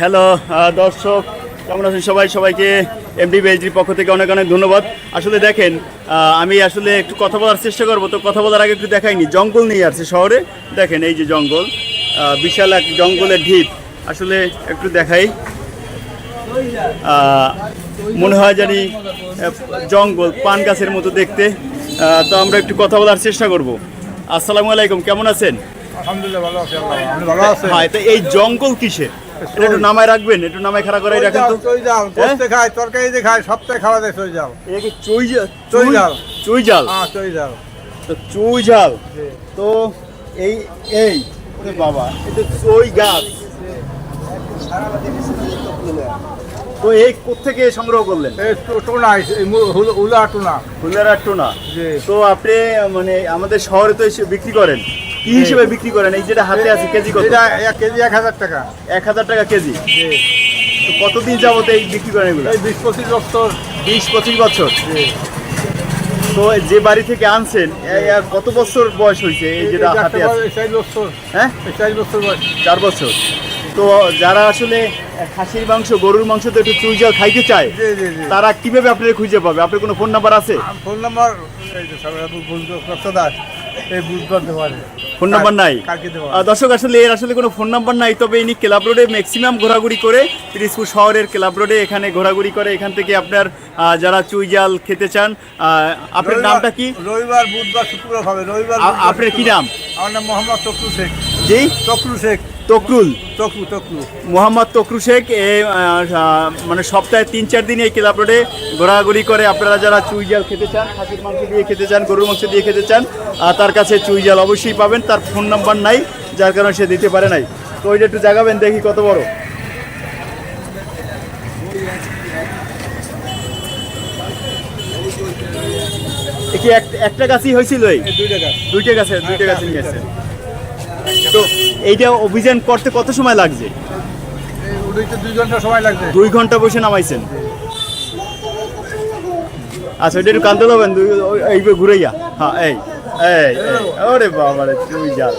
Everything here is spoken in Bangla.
হ্যালো দর্শক, কেমন আছেন সবাই? সবাইকে এমডি বেজরির পক্ষ থেকে অনেক অনেক ধন্যবাদ। আসলে দেখেন আমি আসলে একটু কথা বলার চেষ্টা করব, তো কথা বলার আগে একটু দেখাইনি, জঙ্গল নিয়ে আসছে শহরে। দেখেন, এই যে জঙ্গল বিশাল এক জঙ্গলের ঢিপ। আসলে একটু দেখাই। মনে হয় জানি জঙ্গল, পান গাছের মতো দেখতে। তো আমরা একটু কথা বলার চেষ্টা করব। আসসালামু আলাইকুম, কেমন আছেন? আলহামদুলিল্লাহ ভালো আছি আল্লাহ। আপনি ভালো আছেন? হ্যাঁ তো এই জঙ্গল কিসে? এটা একটু নামায় রাখবেন একটু নামায় খাড়া করাই রাখেন তো। চই জাল পোস্তে খায় তরকারিতে খায় সপ্তাহে খাওয়া দেয় চই জাল এটা কি চুই জা- জাল। চুই জাল? হ্যাঁ চই জাল তো চুই জাল? তো এই এই ওরে বাবা এটা চুই গাছ। তো এই কোত্থেকে সংগ্রহ করলেন? টুনা হুল- টুনা। তো আপনি মানে আমাদের শহরে তো এসে বিক্রি করেন। কি হিসেবে বিক্রি করেন? এই যেটা হাতে আছে কেজি কত? এটা এক কেজি এক হাজার টাকা। এক হাজার টাকা কেজি? তো কতদিন যাবত এই বিক্রি করেন এগুলো? বিশ পঁচিশ বছর। বিশ পঁচিশ বছর? তো যে বাড়ি থেকে আনছেন কত বছর বয়স হয়েছে এই যেটা হাতে আছে? চার বছর। হ্যাঁ? চার বছর বয়স। চার বছর। তো যারা আসলে খাসির মাংস গরুর মাংস তো একটু চুই খাইতে চায় তারা কীভাবে আপনার খুঁজে পাবে? আপনার কোনো ফোন নাম্বার আছে? ফোন নাম্বার দাস এই করতে পারে ফোন নাম্বার নাই? দর্শক আসলে এর আসলে কোনো ফোন নাম্বার নাই তবে ইনি ক্লাব রোডে ম্যাক্সিমাম ঘোরাঘুরি করে পিরিসপুর শহরের ক্লাব রোডে এখানে ঘোরাঘুরি করে। এখান থেকে আপনার যারা চুই জাল খেতে চান আপনার নামটা কি? রবিবার বুধবার শুক্রবার হবে। রবিবার আপনার কি নাম? আমার নাম মোহাম্মদ তকরু শেখ। জি? তকরু শেখ। তকরুল? মোহাম্মদ তকরু শেখ মানে সপ্তাহে তিন চার দিন এই ক্লাব রোডে ঘোরাঘুরি করে। আপনারা যারা চুই জাল খেতে চান খাসির মাংস দিয়ে খেতে চান গরুর মাংস দিয়ে খেতে চান তার কাছে চুই জাল অবশ্যই পাবেন। তার ফোন নাম্বার নাই যার কারণে সে দিতে পারে নাই। তো ওইটা একটু জাগাবেন দেখি কত বড়। কি এক- একটা গাছই হয়েছিল এই? এই দুই দুইটা গাছে দুইটা গাছে নিয়ে তো এইটা অভিযান করতে কত সময় লাগছে? দুই ঘণ্টা সময় লাগছে। দুই ঘণ্টা বসে নামাইছেন। আচ্ছা ওইটা একটু কান্দতে হবেন দুই- ঘুরে ঘুরাইয়া। হ্যাঁ এই এই এই। ওরে বাবা রে তুই যাল